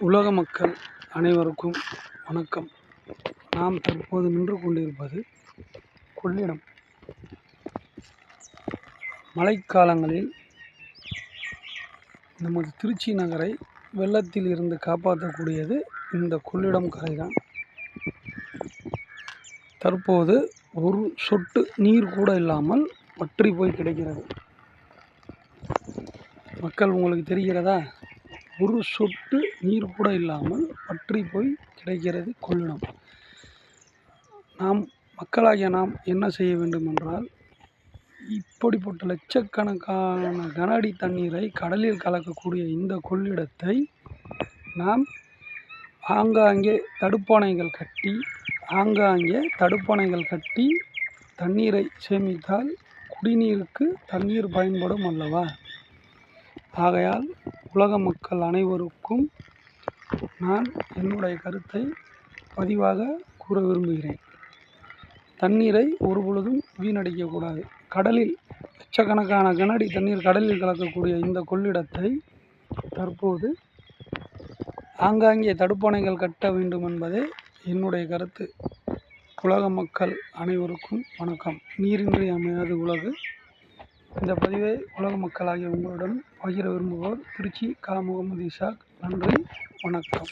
உலக மக்கள் அனைவருக்கும் வணக்கம். நாம் தற்போது நின்று கொண்டிருப்பது கொள்ளிடம். மழைக்காலங்களில் நமது திருச்சி நகரை வெள்ளத்தில் இருந்து காப்பாற்றக்கூடியது இந்த கொள்ளிடம் கரை தான் தற்போது ஒரு சொட்டு நீர் கூட இல்லாமல் வற்றி போய் கிடைக்கிறது. மக்கள் உங்களுக்கு தெரிகிறதா? ஒரு சொட்டு நீர் கூட இல்லாமல் வற்றி போய் கிடைக்கிறது கொள்ளிடம் நாம் மக்களாகிய நாம் என்ன செய்ய வேண்டும் என்றால் இப்படிப்பட்ட லட்சக்கணக்கான கனஅடி தண்ணீரை கடலில் கலக்கக்கூடிய இந்த கொள்ளிடத்தை நாம் ஆங்காங்கே தடுப்பணைகள் கட்டி ஆங்காங்கே தடுப்பணைகள் கட்டி தண்ணீரை சேமித்தால் குடிநீருக்கு தண்ணீர் பயன்படும் அல்லவா? ஆகையால் உலக மக்கள் அனைவருக்கும் நான் என்னுடைய கருத்தை பதிவாக கூற விரும்புகிறேன். தண்ணீரை ஒருபொழுதும் வீணடிக்கக்கூடாது கடலில் லட்சக்கணக்கான கனஅடி தண்ணீர் கடலில் கலக்கக்கூடிய இந்த கொள்ளிடத்தை தற்போது ஆங்காங்கே தடுப்பணைகள் கட்ட வேண்டும் என்பதே என்னுடைய கருத்து. உலக மக்கள் அனைவருக்கும் வணக்கம். நீரின்றி அமையாது உலகு. இந்த பதிவை உலக மக்களாகிய உங்களுடன் பகிர விரும்புவோர் திருச்சி கா. முகமது இஷாக். நன்றி. வணக்கம்.